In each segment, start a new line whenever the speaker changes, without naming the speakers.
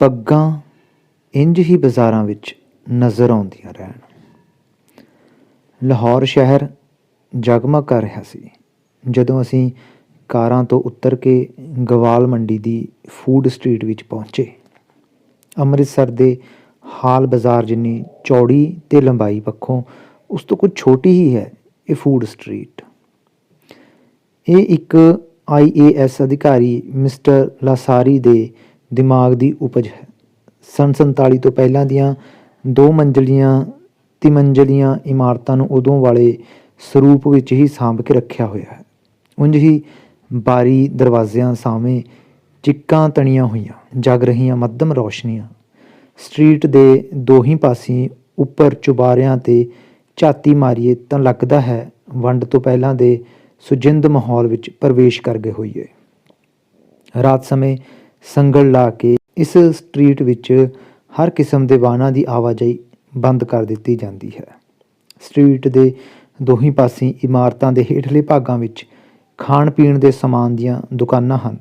ਪੱਗਾਂ ਇੰਜ ਹੀ ਬਾਜ਼ਾਰਾਂ ਵਿੱਚ ਨਜ਼ਰ ਆਉਂਦੀਆਂ ਰਹਿਣ। ਲਾਹੌਰ ਸ਼ਹਿਰ ਜਗਮਗ ਕਰ ਰਿਹਾ ਸੀ। ਜਦੋਂ ਅਸੀਂ ਕਾਰਾਂ ਤੋਂ ਉੱਤਰ ਕੇ ਗਵਾਲ ਮੰਡੀ ਦੀ ਫੂਡ ਸਟਰੀਟ ਵਿੱਚ ਪਹੁੰਚੇ, ਅੰਮ੍ਰਿਤਸਰ ਦੇ ਹਾਲ ਬਾਜ਼ਾਰ ਜਿੰਨੀ ਚੌੜੀ ਤੇ ਲੰਬਾਈ ਪੱਖੋਂ ਉਸ ਤੋਂ ਕੁਝ ਛੋਟੀ ਹੀ ਹੈ ਇਹ ਫੂਡ ਸਟਰੀਟ। ਇਹ ਇੱਕ ਆਈਏਐਸ ਅਧਿਕਾਰੀ ਮਿਸਟਰ ਲਾਸਾਰੀ ਦੇ ਦਿਮਾਗ ਦੀ ਉਪਜ ਹੈ। ਸੰਨ 47 ਤੋਂ ਪਹਿਲਾਂ ਦੀਆਂ ਦੋ ਮੰਜ਼ਲੀਆਂ, ਤਿਮੰਜ਼ਲੀਆਂ ਇਮਾਰਤਾਂ ਨੂੰ ਉਦੋਂ ਵਾਲੇ ਸਰੂਪ ਵਿੱਚ ਹੀ ਸਾਂਭ ਕੇ ਰੱਖਿਆ ਹੋਇਆ ਹੈ। ਉਂਝ ਹੀ ਬਾਰੀ ਦਰਵਾਜ਼ਿਆਂ ਸਾਵੇਂ ਚਿੱਕਾਂ ਤਣੀਆਂ ਹੋਈਆਂ, ਜਗ ਰਹੀਆਂ ਮੱਧਮ ਰੌਸ਼ਨੀਆਂ। ਸਟਰੀਟ ਦੇ ਦੋਹੀਂ ਪਾਸੇ ਉੱਪਰ ਚੁਬਾਰਿਆਂ ਤੇ ਝਾਤੀ ਮਾਰੀਏ ਤਾਂ ਲੱਗਦਾ ਹੈ ਵੰਡ ਤੋਂ ਪਹਿਲਾਂ ਦੇ ਸੁਜਿੰਦ ਮਾਹੌਲ ਵਿੱਚ ਪ੍ਰਵੇਸ਼ ਕਰ ਗਏ ਹੋਈਏ। ਰਾਤ ਸਮੇਂ ਸੰਗਲ ਲਾ ਕੇ ਇਸ ਸਟਰੀਟ ਵਿੱਚ ਹਰ ਕਿਸਮ ਦੇ ਵਾਹਨਾਂ ਦੀ ਆਵਾਜਾਈ ਬੰਦ ਕਰ ਦਿੱਤੀ ਜਾਂਦੀ ਹੈ। ਸਟਰੀਟ ਦੇ ਦੋਹੀਂ ਪਾਸੇ ਇਮਾਰਤਾਂ ਦੇ ਹੇਠਲੇ ਭਾਗਾਂ ਵਿੱਚ ਖਾਣ ਪੀਣ ਦੇ ਸਮਾਨ ਦੀਆਂ ਦੁਕਾਨਾਂ ਹਨ।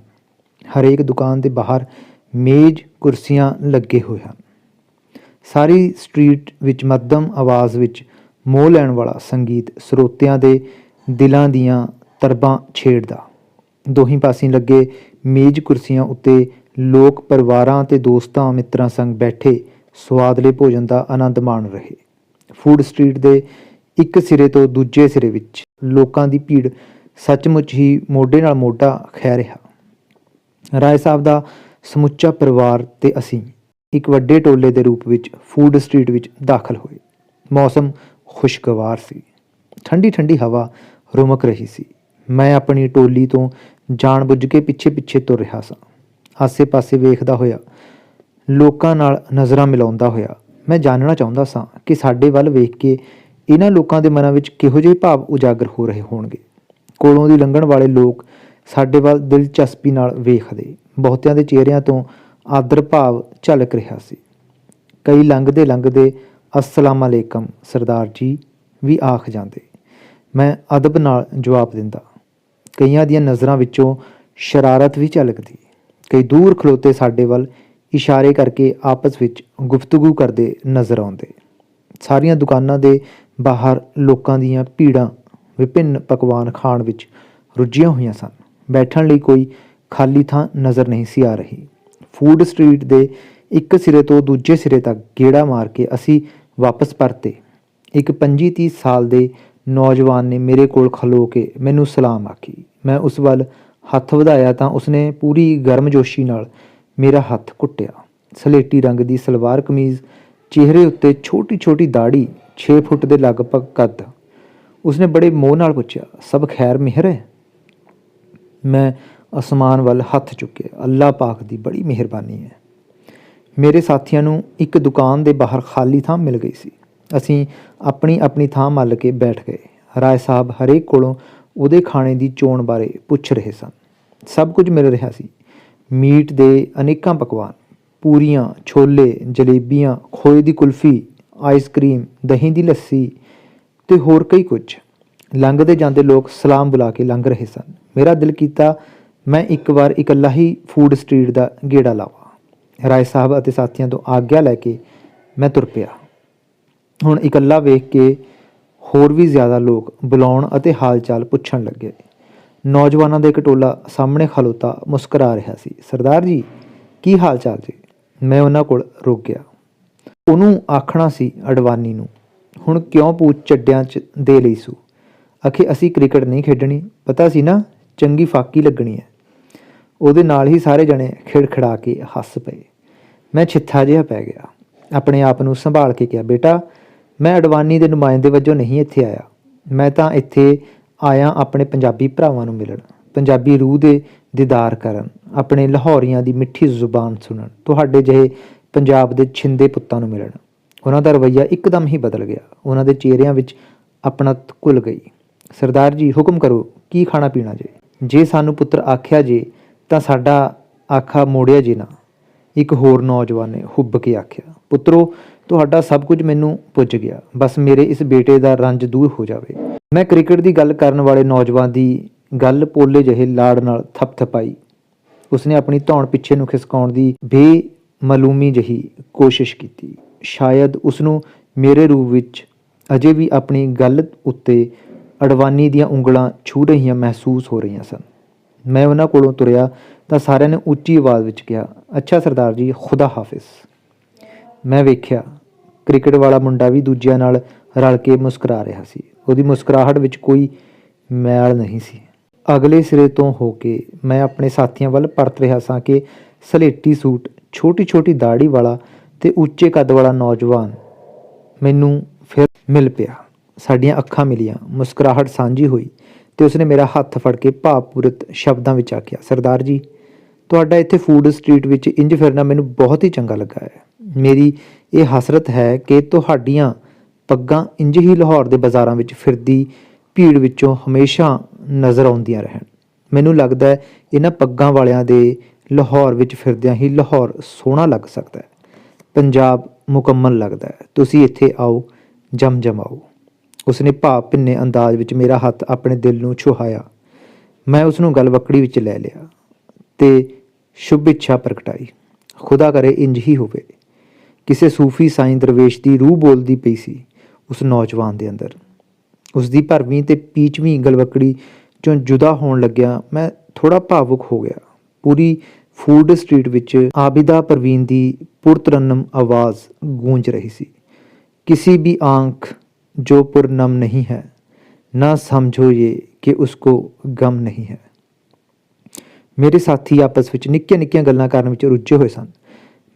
ਹਰੇਕ ਦੁਕਾਨ ਦੇ ਬਾਹਰ ਮੇਜ਼, ਕੁਰਸੀਆਂ ਲੱਗੇ ਹੋਏ ਹਨ। ਸਾਰੀ ਸਟਰੀਟ ਵਿੱਚ ਮੱਧਮ ਆਵਾਜ਼ ਵਿੱਚ ਮੋਹ ਲੈਣ ਵਾਲਾ ਸੰਗੀਤ ਸਰੋਤਿਆਂ ਦੇ ਦਿਲਾਂ ਦੀਆਂ ਤਰਬਾਂ ਛੇੜਦਾ ਦੋਹੀਂ ਪਾਸੀਂ ਲੱਗੇ ਮੇਜ਼ ਕੁਰਸੀਆਂ ਉੱਤੇ ਲੋਕ ਪਰਿਵਾਰਾਂ ਤੇ ਦੋਸਤਾਂ ਮਿੱਤਰਾਂ ਸੰਗ ਬੈਠੇ ਸਵਾਦਲੇ ਭੋਜਨ ਦਾ ਆਨੰਦ ਮਾਣ ਰਹੇ। ਫੂਡ ਸਟਰੀਟ ਦੇ ਇੱਕ ਸਿਰੇ ਤੋਂ ਦੂਜੇ ਸਿਰੇ ਵਿੱਚ ਲੋਕਾਂ ਦੀ ਭੀੜ ਸੱਚਮੁੱਚ ਹੀ ਮੋਢੇ ਨਾਲ ਮੋਢਾ ਖਹਿ ਰਿਹਾ। ਰਾਏ ਸਾਹਿਬ ਦਾ ਸਮੁੱਚਾ ਪਰਿਵਾਰ ਤੇ ਅਸੀਂ ਇੱਕ ਵੱਡੇ ਟੋਲੇ ਦੇ ਰੂਪ ਵਿੱਚ ਫੂਡ ਸਟਰੀਟ ਵਿੱਚ ਦਾਖਲ ਹੋਏ। ਮੌਸਮ ਖੁਸ਼ਗਵਾਰ ਸੀ। ਠੰਡੀ ਠੰਡੀ ਹਵਾ ਰੁਮਕ ਰਹੀ ਸੀ। ਮੈਂ ਆਪਣੀ ਟੋਲੀ ਤੋਂ ਜਾਣਬੁੱਝ ਕੇ ਪਿੱਛੇ-ਪਿੱਛੇ ਤੁਰ ਰਿਹਾ ਸਾਂ। ਆਸੇ-ਪਾਸੇ ਵੇਖਦਾ ਹੋਇਆ, ਲੋਕਾਂ ਨਾਲ ਨਜ਼ਰਾਂ ਮਿਲਾਉਂਦਾ ਹੋਇਆ, ਮੈਂ ਜਾਣਨਾ ਚਾਹੁੰਦਾ ਸਾਂ ਕਿ ਸਾਡੇ ਵੱਲ ਵੇਖ ਕੇ ਇਹਨਾਂ ਲੋਕਾਂ ਦੇ ਮਨਾਂ ਵਿੱਚ ਕਿਹੋ ਜਿਹੇ ਭਾਵ ਉਜਾਗਰ ਹੋ ਰਹੇ ਹੋਣਗੇ। ਕੋਲੋਂ ਦੀ ਲੰਘਣ ਵਾਲੇ ਲੋਕ ਸਾਡੇ ਵੱਲ ਦਿਲਚਸਪੀ ਨਾਲ ਵੇਖਦੇ, ਬਹੁਤਿਆਂ ਦੇ ਚਿਹਰਿਆਂ ਤੋਂ ਆਦਰ ਭਾਵ ਝਲਕ ਰਿਹਾ ਸੀ। ਕਈ ਲੰਘਦੇ ਲੰਘਦੇ ਅਸਲਾਮ ਅਲੈਕਮ ਸਰਦਾਰ ਜੀ, ਵੀ ਆਖ ਜਾਂਦੇ। ਮੈਂ ਅਦਬ ਨਾਲ ਜਵਾਬ ਦਿੰਦਾ ਕਈਆਂ ਦੀਆਂ ਨਜ਼ਰਾਂ ਵਿੱਚੋਂ ਸ਼ਰਾਰਤ ਵੀ ਝਲਕਦੀ। ਕਈ ਦੂਰ ਖਲੋਤੇ ਸਾਡੇ ਵੱਲ ਇਸ਼ਾਰੇ ਕਰਕੇ ਆਪਸ ਵਿੱਚ ਗੁਫ਼ਤਗੂ ਕਰਦੇ ਨਜ਼ਰ ਆਉਂਦੇ। ਸਾਰੀਆਂ ਦੁਕਾਨਾਂ ਦੇ ਬਾਹਰ ਲੋਕਾਂ ਦੀਆਂ ਭੀੜਾਂ ਵਿਭਿੰਨ ਪਕਵਾਨ ਖਾਣ ਵਿੱਚ ਰੁੱਝੀਆਂ ਹੋਈਆਂ ਸਨ। ਬੈਠਣ ਲਈ ਕੋਈ ਖਾਲੀ ਥਾਂ ਨਜ਼ਰ ਨਹੀਂ ਸੀ ਆ ਰਹੀ। ਫੂਡ ਸਟਰੀਟ ਦੇ ਇੱਕ ਸਿਰੇ ਤੋਂ ਦੂਜੇ ਸਿਰੇ ਤੱਕ ਗੇੜਾ ਮਾਰ ਕੇ ਅਸੀਂ ਵਾਪਸ ਪਰਤੇ। ਇੱਕ 25-30 ਸਾਲ ਦੇ ਨੌਜਵਾਨ ਨੇ ਮੇਰੇ ਕੋਲ ਖਲੋ ਕੇ ਮੈਨੂੰ ਸਲਾਮ ਆਖੀ। ਮੈਂ ਉਸ ਵੱਲ ਹੱਥ ਵਧਾਇਆ ਤਾਂ ਉਸਨੇ ਪੂਰੀ ਗਰਮਜੋਸ਼ੀ ਨਾਲ ਮੇਰਾ ਹੱਥ ਕੁੱਟਿਆ। ਸਲੇਟੀ ਰੰਗ ਦੀ ਸਲਵਾਰ ਕਮੀਜ਼, ਚਿਹਰੇ ਉੱਤੇ ਛੋਟੀ-ਛੋਟੀ ਦਾੜੀ 6 ਫੁੱਟ ਦੇ ਲਗਭਗ ਕੱਦ। ਉਸਨੇ ਬੜੇ ਮੋਹ ਨਾਲ ਪੁੱਛਿਆ, ਸਭ ਖੈਰ ਮਿਹਰ ਹੈ? ਮੈਂ ਅਸਮਾਨ ਵੱਲ ਹੱਥ ਚੁੱਕਿਆ। ਅੱਲਾਹ ਪਾਕ ਦੀ ਬੜੀ ਮਿਹਰਬਾਨੀ ਹੈ। ਮੇਰੇ ਸਾਥੀਆਂ ਨੂੰ ਇੱਕ ਦੁਕਾਨ ਦੇ ਬਾਹਰ ਖਾਲੀ ਥਾਂ ਮਿਲ ਗਈ ਸੀ। ਅਸੀਂ ਆਪਣੀ ਆਪਣੀ ਥਾਂ ਮੱਲ ਕੇ ਬੈਠ ਗਏ। ਰਾਏ ਸਾਹਿਬ ਹਰੇਕ ਕੋਲੋਂ ਉਹਦੇ ਖਾਣੇ ਦੀ ਚੋਣ ਬਾਰੇ ਪੁੱਛ ਰਹੇ ਸਨ। ਸਭ ਕੁਝ ਮਿਲ ਰਿਹਾ ਸੀ। ਮੀਟ ਦੇ ਅਨੇਕਾਂ ਪਕਵਾਨ, ਪੂਰੀਆਂ, ਛੋਲੇ, ਜਲੇਬੀਆਂ, ਖੋਏ ਦੀ ਕੁਲਫੀ ਆਈਸਕ੍ਰੀਮ ਦਹੀਂ ਦੀ ਲੱਸੀ ਤੇ ਹੋਰ ਕਈ ਕੁਝ। ਲੰਘਦੇ ਜਾਂਦੇ ਲੋਕ ਸਲਾਮ ਬੁਲਾ ਕੇ ਲੰਘ ਰਹੇ ਸਨ। ਮੇਰਾ ਦਿਲ ਕੀਤਾ, ਮੈਂ ਇੱਕ ਵਾਰ ਇਕੱਲਾ ਹੀ ਫੂਡ ਸਟਰੀਟ ਦਾ ਗੇੜਾ ਲਾਵਾਂ। ਰਾਏ ਸਾਹਿਬ ਅਤੇ ਸਾਥੀਆਂ ਤੋਂ ਆਗਿਆ ਲੈ ਕੇ ਮੈਂ ਤੁਰ ਪਿਆ। ਹੁਣ ਇਕੱਲਾ ਵੇਖ ਕੇ ਹੋਰ ਵੀ ਜ਼ਿਆਦਾ ਲੋਕ ਬੁਲਾਉਣ ਅਤੇ ਹਾਲਚਾਲ ਪੁੱਛਣ ਲੱਗੇ। ਨੌਜਵਾਨਾਂ ਦਾ ਇੱਕ ਟੋਲਾ ਸਾਹਮਣੇ ਖਲੋਤਾ ਮੁਸਕਰਾ ਰਿਹਾ ਸੀ। ਸਰਦਾਰ ਜੀ, ਕੀ ਹਾਲ ਚਾਲ ਜੀ? ਮੈਂ ਉਹਨਾਂ ਕੋਲ ਰੁਕ ਗਿਆ। ਉਹਨੂੰ ਆਖਣਾ ਸੀ ਅਡਵਾਨੀ ਨੂੰ, ਹੁਣ ਕਿਉਂ ਪੂਛ ਚੱਡਿਆਂ 'ਚ ਦੇ ਲਈ ਸੂ? ਅਖੇ ਅਸੀਂ ਕ੍ਰਿਕਟ ਨਹੀਂ ਖੇਡਣੀ, ਪਤਾ ਸੀ ਨਾ? ਚੰਗੀ ਫਾਕੀ ਲੱਗਣੀ ਹੈ। ਉਹਦੇ ਨਾਲ ਹੀ ਸਾਰੇ ਜਣੇ ਖਿੜਖੜਾ ਕੇ ਹੱਸ ਪਏ। ਮੈਂ ਛਿੱਥਾ ਜਿਹਾ ਪੈ ਗਿਆ। ਆਪਣੇ ਆਪ ਨੂੰ ਸੰਭਾਲ ਕੇ ਕਿਹਾ, ਬੇਟਾ ਮੈਂ ਅਡਵਾਨੀ ਦੇ ਨੁਮਾਇੰਦੇ ਵਜੋਂ ਨਹੀਂ ਇੱਥੇ ਆਇਆ। ਮੈਂ ਤਾਂ ਇੱਥੇ ਆਇਆ ਆਪਣੇ ਪੰਜਾਬੀ ਭਰਾਵਾਂ ਨੂੰ ਮਿਲਣ, ਪੰਜਾਬੀ ਰੂਹ ਦੇ ਦੀਦਾਰ ਕਰਨ, ਆਪਣੇ ਲਾਹੌਰੀਆਂ ਦੀ ਮਿੱਠੀ ਜ਼ੁਬਾਨ ਸੁਣਨ, ਤੁਹਾਡੇ ਜਿਹੇ ਪੰਜਾਬ ਦੇ ਛਿੰਦੇ ਪੁੱਤਾਂ ਨੂੰ ਮਿਲਣ। ਉਹਨਾਂ ਦਾ ਰਵੱਈਆ ਇੱਕਦਮ ਹੀ ਬਦਲ ਗਿਆ। ਉਹਨਾਂ ਦੇ ਚਿਹਰਿਆਂ ਵਿੱਚ ਆਪਣਤ ਘੁਲ ਗਈ। ਸਰਦਾਰ ਜੀ, ਹੁਕਮ ਕਰੋ, ਕੀ ਖਾਣਾ ਪੀਣਾ ਜੇ? ਜੇ ਸਾਨੂੰ ਪੁੱਤਰ ਆਖਿਆ ਜੇ, ਤਾਂ ਸਾਡਾ ਆਖਾ ਮੋੜਿਆ ਜੇ ਨਾ। ਇੱਕ ਹੋਰ ਨੌਜਵਾਨ ਨੇ ਹੁੱਬ ਕੇ ਆਖਿਆ, ਪੁੱਤਰੋ ਤੁਹਾਡਾ ਸਭ ਕੁਝ ਮੈਨੂੰ ਪੁੱਜ ਗਿਆ। ਬਸ ਮੇਰੇ ਇਸ ਬੇਟੇ ਦਾ ਰੰਜ ਦੂਰ ਹੋ ਜਾਵੇ। ਮੈਂ ਕ੍ਰਿਕਟ ਦੀ ਗੱਲ ਕਰਨ ਵਾਲੇ ਨੌਜਵਾਨ ਦੀ ਗੱਲ ਪੋਲੇ ਜਿਹੇ ਲਾੜ ਨਾਲ ਥਪਥਪਾਈ। ਉਸਨੇ ਆਪਣੀ ਧੌਣ ਪਿੱਛੇ ਨੂੰ ਖਿਸਕਾਉਣ ਦੀ ਬੇ ਮਾਲੂਮੀ ਜਹੀ ਕੋਸ਼ਿਸ਼ ਕੀਤੀ। ਸ਼ਾਇਦ ਉਸ ਨੂੰ ਮੇਰੇ ਰੂਪ ਵਿੱਚ ਅਜੇ ਵੀ ਆਪਣੀ ਗੱਲ ਉੱਤੇ ਅਡਵਾਨੀ ਦੀਆਂ ਉਂਗਲਾਂ ਛੂ ਰਹੀਆਂ ਮਹਿਸੂਸ ਹੋ ਰਹੀਆਂ ਸਨ। ਮੈਂ ਉਹਨਾਂ ਕੋਲੋਂ ਤੁਰਿਆ ਤਾਂ ਸਾਰਿਆਂ ਨੇ ਉੱਚੀ ਆਵਾਜ਼ ਵਿੱਚ ਕਿਹਾ, ਅੱਛਾ ਸਰਦਾਰ ਜੀ, ਖੁਦਾ ਹਾਫਿਜ਼। ਮੈਂ ਵੇਖਿਆ ਕ੍ਰਿਕਟ ਵਾਲਾ ਮੁੰਡਾ ਵੀ ਦੂਜਿਆਂ ਨਾਲ ਰਲ ਕੇ ਮੁਸਕਰਾ ਰਿਹਾ ਸੀ। ਉਹਦੀ ਮੁਸਕਰਾਹਟ ਵਿੱਚ ਕੋਈ ਮੈਲ ਨਹੀਂ ਸੀ। ਅਗਲੇ ਸਿਰੇ ਤੋਂ ਹੋ ਕੇ ਮੈਂ ਆਪਣੇ ਸਾਥੀਆਂ ਵੱਲ ਪਰਤ ਰਿਹਾ ਸਾਂ ਕਿ ਸਲੇਟੀ ਸੂਟ ਛੋਟੀ ਛੋਟੀ ਦਾੜੀ ਵਾਲਾ ਤੇ ਉੱਚੇ ਕੱਦ ਵਾਲਾ ਨੌਜਵਾਨ ਮੈਨੂੰ ਫਿਰ ਮਿਲ ਪਿਆ। ਸਾਡੀਆਂ ਅੱਖਾਂ ਮਿਲੀਆਂ। ਮੁਸਕਰਾਹਟ ਸਾਂਝੀ ਹੋਈ ਤੇ ਉਸਨੇ ਮੇਰਾ ਹੱਥ ਫੜ ਕੇ ਭਾਵਪੂਰਤ ਸ਼ਬਦਾਂ ਵਿੱਚ ਆਖਿਆ, ਸਰਦਾਰ ਜੀ, ਤੁਹਾਡਾ ਇੱਥੇ ਫੂਡ ਸਟਰੀਟ ਵਿੱਚ ਇੰਜ ਫਿਰਨਾ ਮੈਨੂੰ ਬਹੁਤ ਹੀ ਚੰਗਾ ਲੱਗਾ ਹੈ। ਮੇਰੀ ਇਹ ਹਸਰਤ ਹੈ ਕਿ ਤੁਹਾਡੀਆਂ ਪੱਗਾਂ ਇੰਜ ਹੀ ਲਾਹੌਰ ਦੇ ਬਾਜ਼ਾਰਾਂ ਵਿੱਚ ਫਿਰਦੀ ਭੀੜ ਵਿੱਚੋਂ ਹਮੇਸ਼ਾ ਨਜ਼ਰ ਆਉਂਦੀਆਂ ਰਹਿਣ। ਮੈਨੂੰ ਲੱਗਦਾ ਹੈ ਇਹਨਾਂ ਪੱਗਾਂ ਵਾਲਿਆਂ ਦੇ ਲਾਹੌਰ ਵਿੱਚ ਫਿਰਦਿਆਂ ਹੀ ਲਾਹੌਰ ਸੋਹਣਾ ਲੱਗ ਸਕਦਾ ਹੈ। ਪੰਜਾਬ ਮੁਕੰਮਲ ਲੱਗਦਾ ਹੈ। ਤੁਸੀਂ ਇੱਥੇ ਆਓ ਜਮ ਜਮਾਓ ਉਸਨੇ ਭਾਵ ਭਿੰਨੇ ਅੰਦਾਜ਼ ਵਿੱਚ ਮੇਰਾ ਹੱਥ ਆਪਣੇ ਦਿਲ ਨੂੰ ਛੁਹਾਇਆ। ਮੈਂ ਉਸ ਨੂੰ ਗਲਵੱਕੜੀ ਵਿੱਚ ਲੈ ਲਿਆ ਤੇ ਸ਼ੁਭ ਇੱਛਾ ਪ੍ਰਗਟਾਈ। ਖੁਦਾ ਕਰੇ ਇੰਜ ਹੀ ਹੋਵੇ। ਕਿਸੇ ਸੂਫੀ ਸਾਈਂ ਦਰਵੇਸ਼ ਦੀ ਰੂਹ ਬੋਲਦੀ ਪਈ ਸੀ ਉਸ ਨੌਜਵਾਨ ਦੇ ਅੰਦਰ ਉਸ ਦੀ ਭਰਵੀਂ ਤੇ ਪੀਚਵੀਂ ਗਲਵੱਕੜੀ ਚੋਂ ਜੁਦਾ ਹੋਣ ਲੱਗਿਆ ਮੈਂ ਥੋੜਾ ਭਾਵੁਕ ਹੋ ਗਿਆ ਪੂਰੀ ਫੂਡ ਸਟਰੀਟ ਵਿੱਚ ਆਬਿਦਾ ਪਰਵੀਨ ਦੀ ਪੁਰਤਰਨਮ ਆਵਾਜ਼ ਗੂੰਜ ਰਹੀ ਸੀ किसी भी आंख जो पुरनम नहीं है ना समझो ये कि उसको गम नहीं है ਮੇਰੇ ਸਾਥੀ ਆਪਸ ਵਿੱਚ ਨਿੱਕੀਆਂ ਨਿੱਕੀਆਂ ਗੱਲਾਂ ਕਰਨ ਵਿੱਚ ਰੁੱਝੇ ਹੋਏ ਸਨ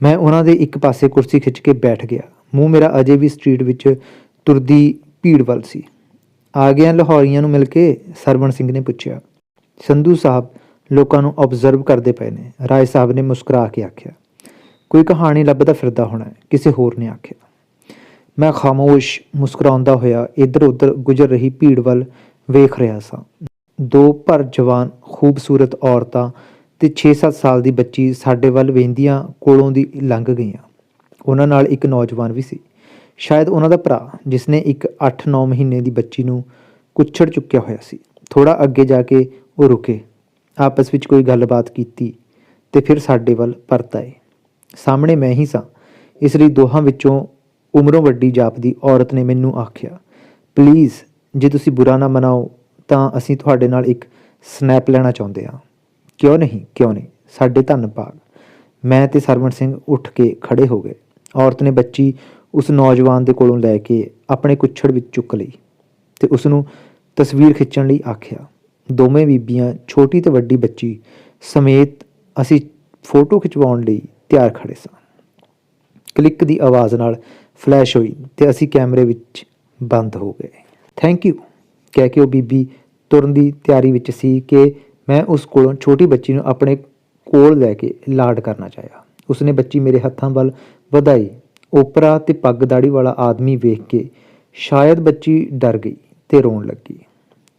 ਮੈਂ ਉਹਨਾਂ ਦੇ ਇੱਕ ਪਾਸੇ ਕੁਰਸੀ ਖਿੱਚ ਕੇ ਬੈਠ ਗਿਆ। ਮੂੰਹ ਮੇਰਾ ਅਜੇ ਵੀ ਸਟਰੀਟ ਵਿੱਚ ਤੁਰਦੀ ਭੀੜ ਵੱਲ ਸੀ। ਆ ਗਿਆ ਲਾਹੌਰੀਆਂ ਨੂੰ ਮਿਲ ਕੇ ਸਰਵਣ ਸਿੰਘ ਨੇ ਪੁੱਛਿਆ ਸੰਧੂ ਸਾਹਿਬ ਲੋਕਾਂ ਨੂੰ ਆਬਜ਼ਰਵ ਕਰਦੇ ਪਏ ਨੇ। ਰਾਏ ਸਾਹਿਬ ਨੇ ਮੁਸਕਰਾ ਕੇ ਆਖਿਆ ਕੋਈ ਕਹਾਣੀ ਲੱਭਦਾ ਫਿਰਦਾ ਹੋਣਾ ਹੈ, ਕਿਸੇ ਹੋਰ ਨੇ ਆਖਿਆ। ਮੈਂ ਖਾਮੋਸ਼ ਮੁਸਕਰਾਉਂਦਾ ਹੋਇਆ ਇੱਧਰ ਉੱਧਰ ਗੁਜ਼ਰ ਰਹੀ ਭੀੜ ਵੱਲ ਵੇਖ ਰਿਹਾ ਸਾਂ। ਦੋ ਭਰ ਜਵਾਨ ਖੂਬਸੂਰਤ ਔਰਤਾਂ ਤੇ 6-7 ਸਾਲ ਦੀ ਬੱਚੀ ਸਾਡੇ ਵੱਲ ਵੇਂਦੀਆਂ ਕੋਲੋਂ ਦੀ ਲੰਘ ਗਈਆਂ। ਉਹਨਾਂ ਨਾਲ ਇੱਕ ਨੌਜਵਾਨ ਵੀ ਸੀ। ਸ਼ਾਇਦ ਉਹਨਾਂ ਦਾ ਭਰਾ ਜਿਸ ਨੇ ਇੱਕ 8-9 ਮਹੀਨੇ ਦੀ ਬੱਚੀ ਨੂੰ ਕੁੱਛੜ ਚੁੱਕਿਆ ਹੋਇਆ ਸੀ। ਥੋੜਾ ਅੱਗੇ ਜਾ ਕੇ ਉਹ ਰੁਕੇ। ਆਪਸ ਵਿੱਚ ਕੋਈ ਗੱਲਬਾਤ ਕੀਤੀ ਤੇ ਫਿਰ ਸਾਡੇ ਵੱਲ ਪਰਤ ਆਏ। ਸਾਹਮਣੇ ਮੈਂ ਹੀ ਸਾਂ। ਇਸ ਲਈ ਦੋਹਾਂ ਵਿੱਚੋਂ ਉਮਰੋਂ ਵੱਡੀ ਜਾਪਦੀ ਔਰਤ ਨੇ ਮੈਨੂੰ ਆਖਿਆ, ਪਲੀਜ਼, ਜੇ ਤੁਸੀਂ ਬੁਰਾ ਨਾ ਮਨਾਓ, ਤਾਂ ਅਸੀਂ ਤੁਹਾਡੇ ਨਾਲ ਇੱਕ ਸਨੈਪ ਲੈਣਾ ਚਾਹੁੰਦੇ ਹਾਂ। ਕਿਉਂ ਨਹੀਂ ਕਿਉਂ ਨਹੀਂ? ਸਾਡੇ ਧੰਨ ਧੰਨਵਾਦ ਮੈਂ ਤੇ ਸਰਵਣ ਸਿੰਘ ਉੱਠ ਕੇ ਖੜੇ ਹੋ ਗਏ। ਔਰਤ ਨੇ ਬੱਚੀ ਉਸ ਨੌਜਵਾਨ ਦੇ ਕੋਲੋਂ ਲੈ ਕੇ ਆਪਣੇ ਕੁੱਛੜ ਵਿੱਚ ਚੁੱਕ ਲਈ ਤੇ ਉਸ ਨੂੰ ਤਸਵੀਰ ਖਿੱਚਣ ਲਈ ਆਖਿਆ, ਦੋਵੇਂ ਬੀਬੀਆਂ, ਛੋਟੀ ਤੇ ਵੱਡੀ ਬੱਚੀ, ਸਮੇਤ ਅਸੀਂ ਫੋਟੋ ਖਿਚਵਾਉਣ ਲਈ ਤਿਆਰ ਖੜੇ ਸਾਂ। ਕਲਿੱਕ ਦੀ ਆਵਾਜ਼ ਨਾਲ ਫਲੈਸ਼ ਹੋਈ ਤੇ ਅਸੀਂ ਕੈਮਰੇ ਵਿੱਚ ਬੰਦ ਹੋ ਗਏ। ਥੈਂਕ ਯੂ ਕਹਿ ਕੇ ਉਹ ਬੀਬੀ ਤੁਰਨ ਦੀ ਤਿਆਰੀ ਵਿੱਚ ਸੀ ਕਿ ਮੈਂ ਉਸ ਕੋਲੋਂ ਛੋਟੀ ਬੱਚੀ ਨੂੰ ਆਪਣੇ ਕੋਲ ਲੈ ਕੇ ਲਾਡ ਕਰਨਾ ਚਾਹਿਆ। ਉਸਨੇ ਬੱਚੀ ਮੇਰੇ ਹੱਥਾਂ ਵੱਲ ਵਧਾਈ। ਓਪਰਾ ਤੇ ਪੱਗ ਦਾੜੀ ਵਾਲਾ ਆਦਮੀ ਵੇਖ ਕੇ ਸ਼ਾਇਦ ਬੱਚੀ ਡਰ ਗਈ ਤੇ ਰੋਣ ਲੱਗੀ।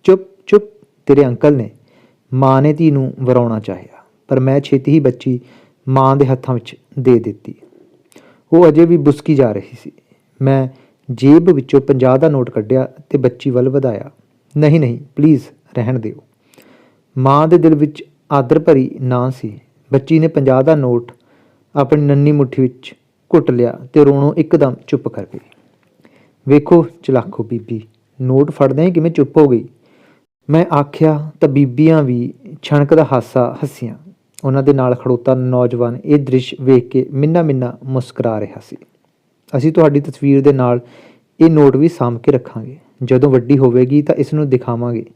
ਚੁੱਪ ਚੁੱਪ, ਤੇਰੇ ਅੰਕਲ ਨੇ ਮਾਂ ਨੇ ਧੀ ਨੂੰ ਵਰਾਉਣਾ ਚਾਹਿਆ, ਪਰ ਮੈਂ ਛੇਤੀ ਹੀ ਬੱਚੀ ਮਾਂ ਦੇ ਹੱਥਾਂ ਵਿੱਚ ਦੇ ਦਿੱਤੀ। ਉਹ ਅਜੇ ਵੀ ਬੁਸਕੀ ਜਾ ਰਹੀ ਸੀ। ਮੈਂ ਜੇਬ ਵਿੱਚੋਂ 50 ਦਾ ਨੋਟ ਕੱਢਿਆ ਤੇ ਬੱਚੀ ਵੱਲ ਵਧਾਇਆ। ਨਹੀਂ ਨਹੀਂ ਪਲੀਜ਼ ਰਹਿਣ ਦਿਓ। ਮਾਂ ਦੇ ਦਿਲ ਵਿੱਚ ਆਦਰ ਭਰੀ ਨਾ ਸੀ। ਬੱਚੀ ਨੇ 50 ਦਾ ਨੋਟ ਆਪਣੀ ਨੰਨੀ ਮੁੱਠੀ ਵਿੱਚ ਘੁੱਟ ਲਿਆ ਤੇ ਰੋਣੋ ਇੱਕਦਮ ਚੁੱਪ ਕਰ ਗਈ। ਵੇਖੋ ਚਲਾਖੋ ਬੀਬੀ, ਨੋਟ ਫੜਦਿਆਂ ਹੀ ਕਿਵੇਂ ਚੁੱਪ ਹੋ ਗਈ? ਮੈਂ ਆਖਿਆ ਤਾਂ ਬੀਬੀਆਂ ਵੀ ਛਣਕ ਦਾ ਹਾਸਾ ਹੱਸੀਆਂ। ਉਹਨਾਂ ਦੇ ਨਾਲ ਖੜੋਤਾ ਨੌਜਵਾਨ ਇਹ ਦ੍ਰਿਸ਼ ਵੇਖ ਕੇ ਮਿੰਨਾ ਮਿੰਨਾ ਮੁਸਕਰਾ ਰਿਹਾ ਸੀ। ਅਸੀਂ ਤੁਹਾਡੀ ਤਸਵੀਰ ਦੇ ਨਾਲ ਇਹ ਨੋਟ ਵੀ ਸਾਂਭ ਕੇ ਰੱਖਾਂਗੇ। ਜਦੋਂ ਵੱਡੀ ਹੋਵੇਗੀ ਤਾਂ ਇਸ ਨੂੰ ਦਿਖਾਵਾਂਗੇ।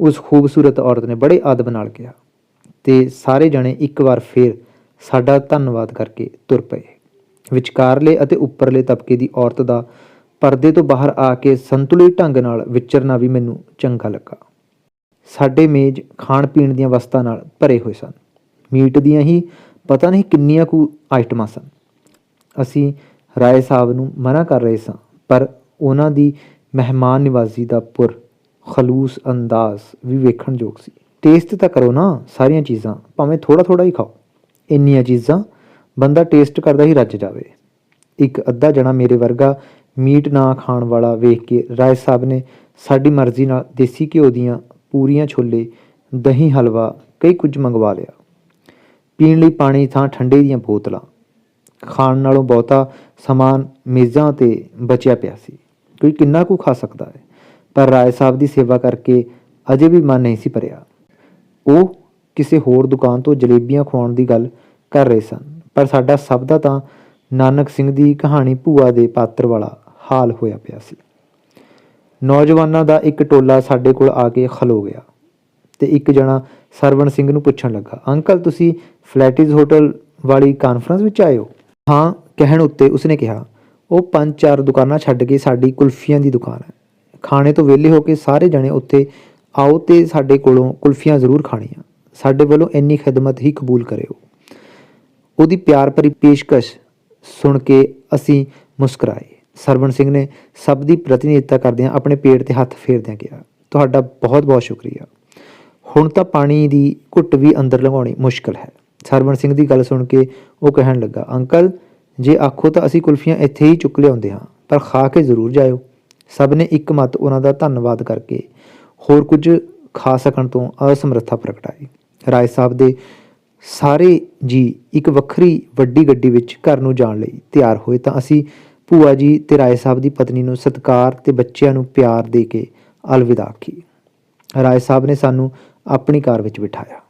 ਉਸ ਖੂਬਸੂਰਤ ਔਰਤ ਨੇ ਬੜੇ ਆਦਬ ਨਾਲ ਕਿਹਾ ਤੇ ਸਾਰੇ ਜਣੇ ਇੱਕ ਵਾਰ ਫੇਰ ਸਾਡਾ ਧੰਨਵਾਦ ਕਰਕੇ ਤੁਰ ਪਏ। ਵਿਚਕਾਰਲੇ ਅਤੇ ਉੱਪਰਲੇ ਤਬਕੇ ਦੀ ਔਰਤ ਦਾ ਪਰਦੇ ਤੋਂ ਬਾਹਰ ਆ ਕੇ ਸੰਤੁਲਿਤ ਢੰਗ ਨਾਲ ਵਿਚਰਨਾ ਵੀ ਮੈਨੂੰ ਚੰਗਾ ਲੱਗਾ। ਸਾਡੇ ਮੇਜ਼ ਖਾਣ ਪੀਣ ਦੀਆਂ ਵਸਤਾਂ ਨਾਲ ਭਰੇ ਹੋਏ ਸਨ। ਮੀਟ ਦੀਆਂ ਹੀ ਪਤਾ ਨਹੀਂ ਕਿੰਨੀਆਂ ਕੁ ਆਈਟਮਾਂ ਸਨ। ਅਸੀਂ ਰਾਏ ਸਾਹਿਬ ਨੂੰ ਮਨਾ ਕਰ ਰਹੇ ਸਾਂ, ਪਰ ਉਹਨਾਂ ਦੀ ਮਹਿਮਾਨ ਨਿਵਾਜ਼ੀ ਦਾ ਪੁਰ ਖਲੂਸ ਅੰਦਾਜ਼ ਵੀ ਵੇਖਣ ਯੋਗ ਸੀ। ਟੇਸਟ ਤਾਂ ਕਰੋ ਨਾ ਸਾਰੀਆਂ ਚੀਜ਼ਾਂ, ਭਾਵੇਂ ਥੋੜਾ ਥੋੜਾ ਹੀ ਖਾਓ। ਇੰਨੀਆਂ ਚੀਜ਼ਾਂ ਬੰਦਾ ਟੇਸਟ ਕਰਦਾ ਹੀ ਰੱਜ ਜਾਵੇ। ਇੱਕ ਅੱਧਾ ਜਣਾ ਮੇਰੇ ਵਰਗਾ ਮੀਟ ਨਾ ਖਾਣ ਵਾਲਾ ਵੇਖ ਕੇ ਰਾਏ ਸਾਹਿਬ ਨੇ ਸਾਡੀ ਮਰਜ਼ੀ ਨਾਲ ਦੇਸੀ ਘਿਓ ਦੀਆਂ ਪੂਰੀਆਂ ਛੋਲੇ, ਦਹੀਂ, ਹਲਵਾ, ਕਈ ਕੁਝ ਮੰਗਵਾ ਲਿਆ। ਪੀਣ ਲਈ ਪਾਣੀ ਥਾਂ ਠੰਡੇ ਦੀਆਂ ਬੋਤਲਾਂ। ਖਾਣ ਨਾਲੋਂ ਬਹੁਤਾ ਸਮਾਨ ਮੇਜ਼ਾਂ ਤੇ ਬਚਿਆ ਪਿਆ ਸੀ। ਕੋਈ ਕਿੰਨਾ ਕੁ ਖਾ ਸਕਦਾ ਹੈ? ਪਰ ਰਾਏ ਸਾਹਿਬ ਦੀ ਸੇਵਾ ਕਰਕੇ ਅਜੇ ਵੀ ਮਨ ਨਹੀਂ ਸੀ ਭਰਿਆ। ਉਹ ਕਿਸੇ ਹੋਰ ਦੁਕਾਨ ਤੋਂ ਜਲੇਬੀਆਂ ਖਵਾਉਣ ਦੀ ਗੱਲ ਕਰ ਰਹੇ ਸਨ, ਪਰ ਸਾਡਾ ਸਭ ਦਾ ਤਾਂ ਨਾਨਕ ਸਿੰਘ ਦੀ ਕਹਾਣੀ ਭੂਆ ਦੇ ਪਾਤਰ ਵਾਲਾ ਹਾਲ ਹੋਇਆ ਪਿਆ ਸੀ। ਨੌਜਵਾਨਾਂ ਦਾ ਇੱਕ ਟੋਲਾ ਸਾਡੇ ਕੋਲ ਆ ਕੇ ਖਲੋ ਗਿਆ ਤੇ ਇੱਕ ਜਣਾ ਸਰਵਣ ਸਿੰਘ ਨੂੰ ਪੁੱਛਣ ਲੱਗਾ, ਅੰਕਲ, ਤੁਸੀਂ ਫਲੈਟਿਸ ਹੋਟਲ ਵਾਲੀ ਕਾਨਫਰੰਸ ਵਿੱਚ ਆਏ ਹੋ? ਹਾਂ, ਕਹਿਣ ਉੱਤੇ ਉਸਨੇ ਕਿਹਾ, ਉਹ ਪੰਜ ਚਾਰ ਦੁਕਾਨਾਂ ਛੱਡ ਕੇ ਸਾਡੀ ਕੁਲਫੀਆਂ ਦੀ ਦੁਕਾਨ ਹੈ। ਖਾਣੇ ਤੋਂ ਵਿਹਲੇ ਹੋ ਕੇ ਸਾਰੇ ਜਣੇ ਉੱਥੇ ਆਓ ਤੇ ਸਾਡੇ ਕੋਲੋਂ ਕੁਲਫੀਆਂ ਜ਼ਰੂਰ ਖਾਣੀਆਂ। ਸਾਡੇ ਵੱਲੋਂ ਇੰਨੀ ਖਿਦਮਤ ਹੀ ਕਬੂਲ ਕਰਿਓ। ਉਹਦੀ ਪਿਆਰ ਭਰੀ ਪੇਸ਼ਕਸ਼ ਸੁਣ ਕੇ ਅਸੀਂ ਮੁਸਕਰਾਏ। ਸਰਵਣ ਸਿੰਘ ਨੇ ਸਭ ਦੀ ਪ੍ਰਤੀਨਿਧਤਾ ਕਰਦਿਆਂ ਆਪਣੇ ਪੇਟ ਤੇ ਹੱਥ ਫੇਰਦਿਆਂ ਕਿਹਾ, ਤੁਹਾਡਾ ਬਹੁਤ ਬਹੁਤ ਸ਼ੁਕਰੀਆ। ਹੁਣ ਤਾਂ ਪਾਣੀ ਦੀ ਘੁੱਟ ਵੀ ਅੰਦਰ ਲੰਘਾਉਣੀ ਮੁਸ਼ਕਲ ਹੈ। ਸਰਵਣ ਸਿੰਘ ਦੀ ਗੱਲ ਸੁਣ ਕੇ ਉਹ ਕਹਿਣ ਲੱਗਾ, ਅੰਕਲ, ਜੇ ਆਖੋ ਤਾਂ ਅਸੀਂ ਕੁਲਫੀਆਂ ਇੱਥੇ ਹੀ ਚੁੱਕ ਲਿਆਉਂਦੇ ਹਾਂ, ਪਰ ਖਾ ਕੇ ਜ਼ਰੂਰ ਜਾਇਓ। ਸਭ ਨੇ ਇੱਕ ਮਤ ਉਹਨਾਂ ਦਾ ਧੰਨਵਾਦ ਕਰਕੇ ਹੋਰ ਕੁਝ ਖਾ ਸਕਣ ਤੋਂ ਅਸਮਰੱਥਾ ਪ੍ਰਗਟਾਈ। ਰਾਏ ਸਾਹਿਬ ਦੇ ਸਾਰੇ ਜੀ ਇੱਕ ਵੱਖਰੀ ਵੱਡੀ ਗੱਡੀ ਵਿੱਚ ਘਰ ਨੂੰ ਜਾਣ ਲਈ ਤਿਆਰ ਹੋਏ ਤਾਂ ਅਸੀਂ ਭੂਆ ਜੀ ਤੇ ਰਾਏ ਸਾਹਿਬ ਦੀ ਪਤਨੀ ਨੂੰ ਸਤਿਕਾਰ ਤੇ ਬੱਚਿਆਂ ਨੂੰ ਪਿਆਰ ਦੇ ਕੇ ਅਲਵਿਦਾ ਕੀ ਰਾਏ ਸਾਹਿਬ ਨੇ ਸਾਨੂੰ ਆਪਣੀ ਕਾਰ ਵਿੱਚ ਬਿਠਾਇਆ।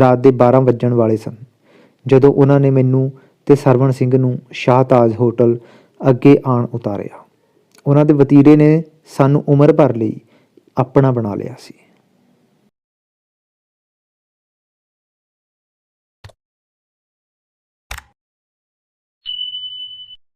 ਰਾਤ ਦੇ 12 ਵੱਜਣ ਵਾਲੇ ਸਨ। ਜਦੋਂ ਉਹਨਾਂ ਨੇ ਮੈਨੂੰ ਤੇ ਸਰਵਣ ਸਿੰਘ ਨੂੰ ਸ਼ਾਹਤਾਜ ਹੋਟਲ ਅੱਗੇ ਆਣ ਉਤਾਰਿਆ। ਉਹਨਾਂ ਦੇ ਵਤੀਰੇ ਨੇ ਸਾਨੂੰ ਉਮਰ ਭਰ ਲਈ ਆਪਣਾ ਬਣਾ ਲਿਆ ਸੀ।